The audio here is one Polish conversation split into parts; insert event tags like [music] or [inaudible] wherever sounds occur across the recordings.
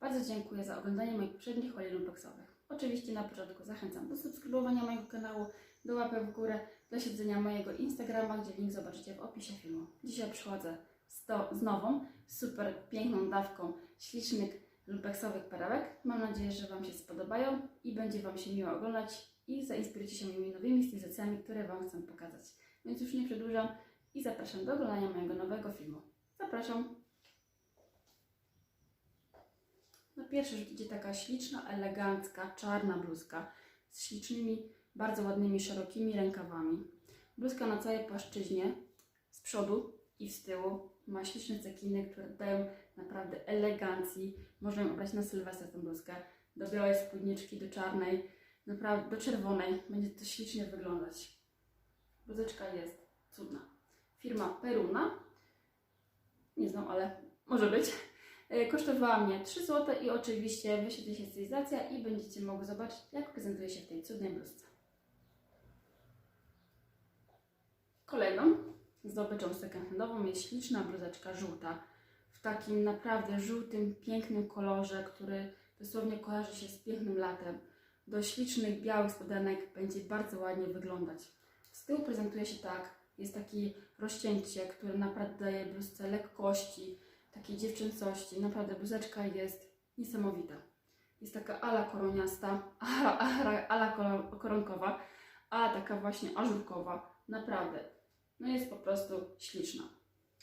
Bardzo dziękuję za oglądanie moich poprzednich holi lumpeksowych. Oczywiście na początku zachęcam do subskrybowania mojego kanału, do łapek w górę, do śledzenia mojego Instagrama, gdzie link zobaczycie w opisie filmu. Dzisiaj przychodzę z, to, z nową, super piękną dawką ślicznych lumpeksowych perełek. Mam nadzieję, że Wam się spodobają i będzie Wam się miło oglądać i zainspirujecie się moimi nowymi stylizacjami, które Wam chcę pokazać. Więc już nie przedłużam i zapraszam do oglądania mojego nowego filmu. Zapraszam! Na pierwszy rzut idzie taka śliczna, elegancka, czarna bluzka z ślicznymi, bardzo ładnymi, szerokimi rękawami. Bluzka na całej płaszczyźnie, z przodu i z tyłu. Ma śliczne cekiny, które dają naprawdę elegancji. Można ją ubrać na sylwester tę bluzkę. Do białej spódniczki, do czarnej, naprawdę do czerwonej. Będzie to ślicznie wyglądać. Bluzeczka jest cudna. Firma Peruna. Nie znam, ale może być. E, Kosztowała mnie 3 zł i oczywiście wyświetli się stylizacja i będziecie mogły zobaczyć, jak prezentuje się w tej cudnej bluzce. Kolejną zdobyczą second-handową jest śliczna bluzeczka żółta w takim naprawdę żółtym, pięknym kolorze, który dosłownie kojarzy się z pięknym latem. Do ślicznych, białych spodenek będzie bardzo ładnie wyglądać. Z tyłu prezentuje się tak, jest takie rozcięcie, które naprawdę daje bluzce lekkości, takiej dziewczęcości. Naprawdę bluzeczka jest niesamowita. Jest taka ala koroniasta, [laughs] ala, ala, ala koro- koronkowa, a taka właśnie ażurkowa. Naprawdę. No jest po prostu śliczna.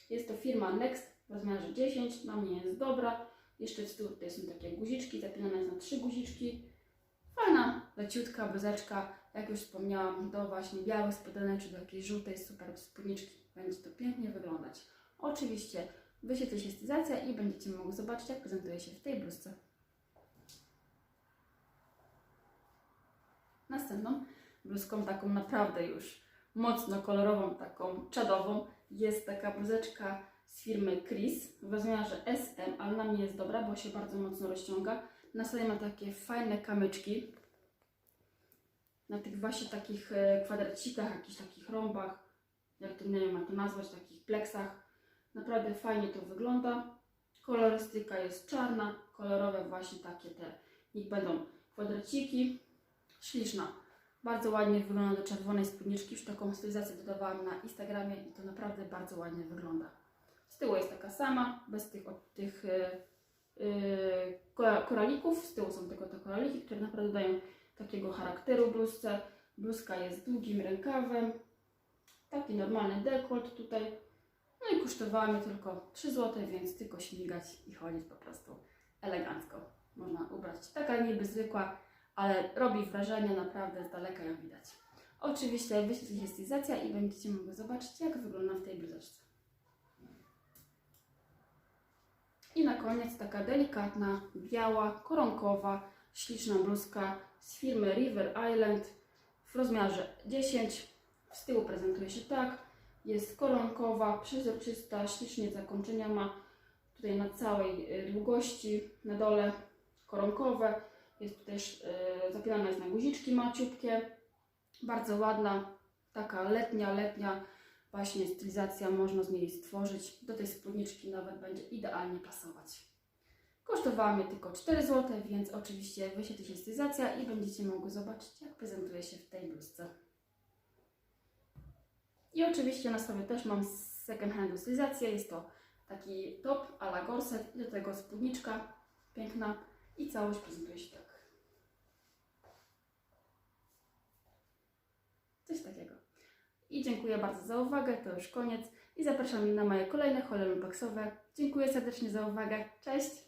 Jest to firma Next w rozmiarze 10. Na mnie jest dobra. Jeszcze z tyłu tutaj są takie guziczki, zapinane na trzy guziczki. Fajna, leciutka bluzeczka. Jak już wspomniałam, do właśnie białych spodenek czy do jakiejś żółtej super spódniczki. Będzie to pięknie wyglądać. Oczywiście wyświetli się stylizacja i będziecie mogli zobaczyć, jak prezentuje się w tej bluzce. Następną bluzką taką naprawdę już mocno kolorową, taką czadową jest taka bluzeczka z firmy Chris w rozmiarze SM, ale na mnie jest dobra, bo się bardzo mocno rozciąga. Na sobie ma takie fajne kamyczki na tych właśnie takich e, kwadracikach, jakichś takich rąbach, jak to nie wiem jak to nazwać, takich pleksach. Naprawdę fajnie to wygląda. Kolorystyka jest czarna, kolorowe właśnie takie te, niech będą kwadraciki. Śliczna. Bardzo ładnie wygląda do czerwonej spódniczki. Już taką stylizację dodawałam na Instagramie i to naprawdę bardzo ładnie wygląda. Z tyłu jest taka sama, bez tych, od, tych yy, kora- koralików. Z tyłu są tylko te koraliki, które naprawdę dają takiego charakteru bluzce. Bluzka jest długim rękawem. Taki normalny dekolt tutaj. No i kosztowała mnie tylko 3 zł, więc tylko śmigać i chodzić po prostu elegancko. Można ubrać. Taka niby zwykła, ale robi wrażenie, naprawdę z daleka ją widać. Oczywiście wyświetli się stylizacja i będziecie mogli zobaczyć, jak wygląda w tej bluzeczce. I na koniec taka delikatna, biała, koronkowa, śliczna bluzka z firmy River Island w rozmiarze 10. Z tyłu prezentuje się tak. Jest koronkowa, przezroczysta, ślicznie zakończenia ma tutaj na całej y, długości, na dole koronkowe. Jest tu też y, zapinana jest na guziczki maciupkie. Bardzo ładna, taka letnia, letnia właśnie stylizacja można z niej stworzyć. Do tej spódniczki nawet będzie idealnie pasować. Kosztowała mnie tylko 4 zł, więc oczywiście wyświetli się stylizacja i będziecie mogły zobaczyć, jak prezentuje się w tej bluzce. I oczywiście na sobie też mam second handu stylizację. Jest to taki top a la gorset i do tego spódniczka piękna i całość prezentuje się tak. Coś takiego. I dziękuję bardzo za uwagę, to już koniec i zapraszam na moje kolejne hole lumpeksowe. Dziękuję serdecznie za uwagę, cześć!